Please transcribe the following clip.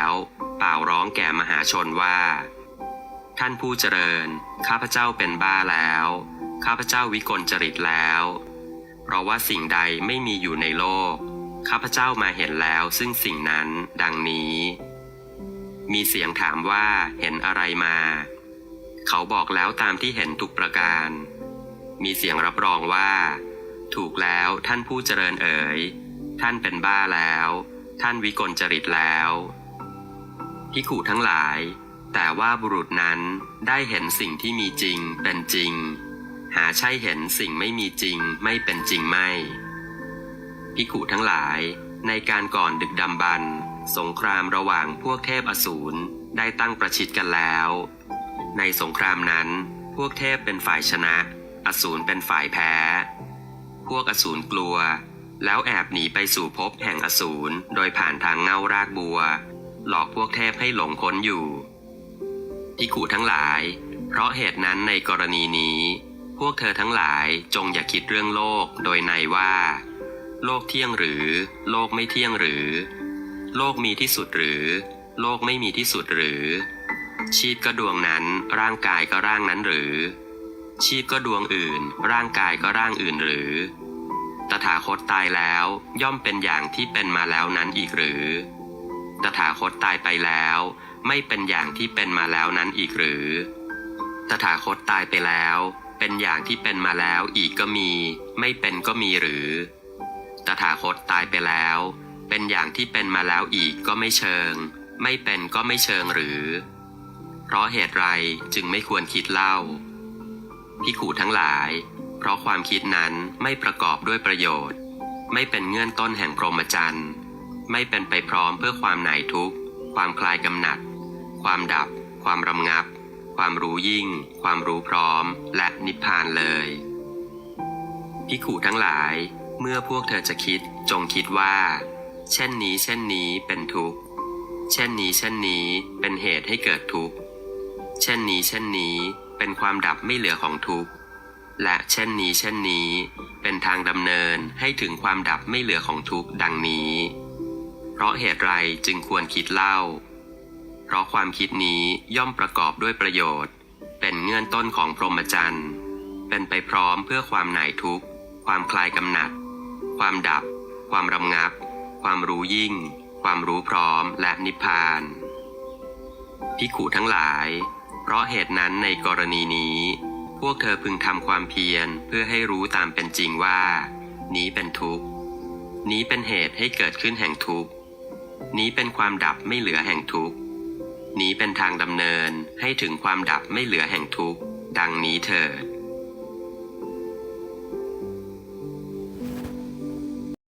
แล้วเป่าร้องแก่มหาชนว่า ท่านผู้เจริญ ข้าพเจ้าเป็นบ้าแล้ว ข้าพเจ้าวิกลจริตแล้ว เพราะว่าสิ่งใดไม่มีอยู่ในโลก ข้าพเจ้ามาเห็นแล้วซึ่งสิ่งนั้นดังนี้ มีเสียงถามว่าเห็นอะไรมา เขาบอกแล้วตามที่เห็นทุกประการ มีเสียงรับรองว่า ถูกแล้วท่านผู้เจริญเอ๋ยท่านเป็นบ้าแล้ว ท่านวิกลจริตแล้ว พิขู่ทั้งหลาย แต่ว่าบุรุษนั้นได้เห็นสิ่งที่มีจริงเป็นจริง หาใช่เห็นสิ่งไม่มีจริงไม่เป็นจริงไม่พิขู่ทั้งหลายในการก่อนดึกดำบรรสงครามระหว่างพวกเทพอสูรได้ตั้งประชิดกันแล้ว ในสงครามนั้น พวกเทพเป็นฝ่ายชนะ อสูรเป็นฝ่ายแพ้ พวกอสูรกลัว แล้วแอบหนีไปสู่ภพแห่งอสูรโดยผ่านทางเงารากบัว หลอกพวกเทพให้หลงค้นอยู่พิขู่ทั้งหลาย เพราะเหตุนั้นในกรณีนี้ พวกเธอทั้งหลายจงอย่าคิดเรื่องโลกโดยในว่า โลกเที่ยงหรือ โลกไม่เที่ยงหรือ โลกมีที่สุดหรือ โลกไม่มีที่สุดหรือ ชีพก็ดวงนั้นร่างกายก็ร่างนั้นหรือ ชีพก็ดวงอื่น ร่างกายก็ร่างอื่นหรือ ตถาคตตายแล้วย่อมเป็นอย่างที่เป็นมาแล้วนั้นอีกหรือ ตถาคตตายไปแล้ว ไม่เป็นอย่างที่เป็นมาแล้วนั้นอีกหรือ ตถาคตตายไปแล้ว เป็นอย่างที่เป็นมาแล้วอีกก็มี ไม่เป็นก็มีหรือ ตถาคตตายไปแล้ว เป็นอย่างที่เป็นมาแล้วอีกก็ไม่เชิง ไม่เป็นก็ไม่เชิงหรือ เพราะเหตุไรจึงไม่ควรคิดเล่าพิขู่ทั้งหลาย เพราะความคิดนั้นไม่ประกอบด้วยประโยชน์ ไม่เป็นเงื่อนต้นแห่งพรหมจรรย์ ไม่เป็นไปพร้อมเพื่อความหน่ายทุกข์ ความคลายกำหนัด ความดับ ความรำงับ ความรู้ยิ่ง ความรู้พร้อม และนิพพานเลยพิขูทั้งหลาย เมื่อพวกเธอจะคิดจงคิดว่า เช่นนี้เช่นนี้เป็นทุกข์ เช่นนี้เช่นนี้เป็นเหตุให้เกิดทุกข์ เช่นนี้เช่นนี้เป็นความดับไม่เหลือของทุกข์และเช่นนี้เช่นนี้ เป็นทางดำเนินให้ถึงความดับไม่เหลือของทุกข์ดังนี้ ราะเหตุไรจึงควรคิดเล่า เพราะความคิดนี้ย่อมประกอบด้วยประโยชน์ เป็นเงื่อนต้นของพรหมจรรย์ เป็นไปพร้อมเพื่อความหน่ายทุกข์ ความคลายกำหนัด ความดับ ความรำงับ ความรู้ยิ่ง ความรู้พร้อมและนิพพานพิขูทั้งหลาย เพราะเหตุนั้นในกรณีนี้ พวกเธอพึงทำความเพียรเพื่อให้รู้ตามเป็นจริงว่า นี้เป็นทุกข์ นี้เป็นเหตุให้เกิดขึ้นแห่งทุกข์ นี้เป็นความดับไม่เหลือแห่งทุกข์ นี้เป็นทางดำเนินให้ถึงความดับไม่เหลือแห่งทุกข์ ดังนี้เถิด